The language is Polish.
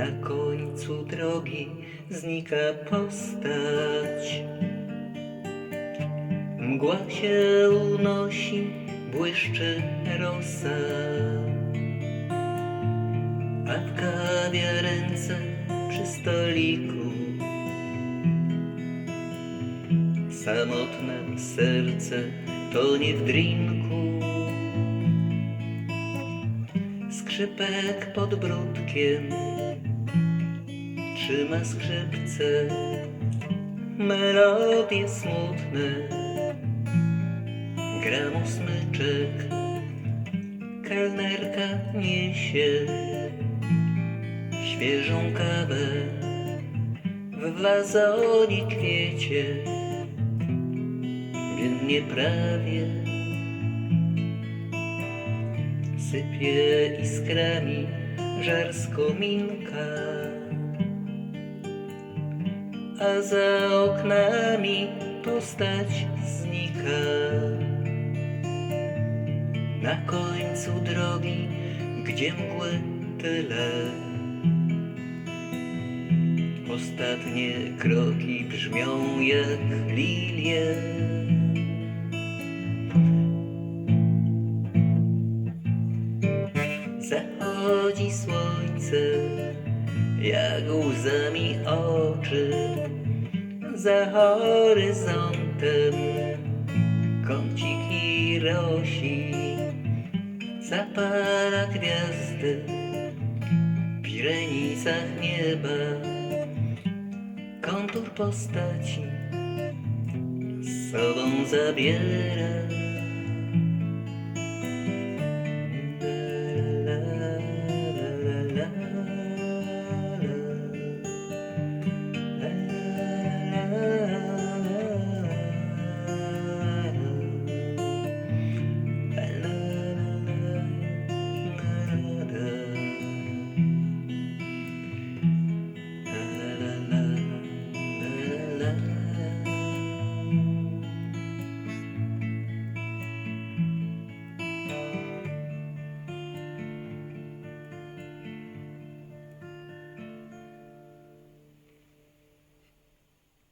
Na końcu drogi znika postać. Mgła się unosi, błyszczy rosa. A w kawiarence przy stoliku Samotne serce tonie w drinku Skrzypek pod brudkiem Trzyma skrzypce. Melodie smutne Gra mu smyczek. Kelnerka niesie Świeżą kawę. W wazonie kwiecie. Więdnie prawie Sypie iskrami żar z kominka A za oknami postać znika. Na końcu drogi, gdzie mgły tyle. Ostatnie kroki brzmią jak lilie. Zachodzi słońce, jak łzami oczy Za horyzontem. Kąciki rosi Zapala gwiazdy w pirenicach nieba. Kontur postaci z sobą zabiera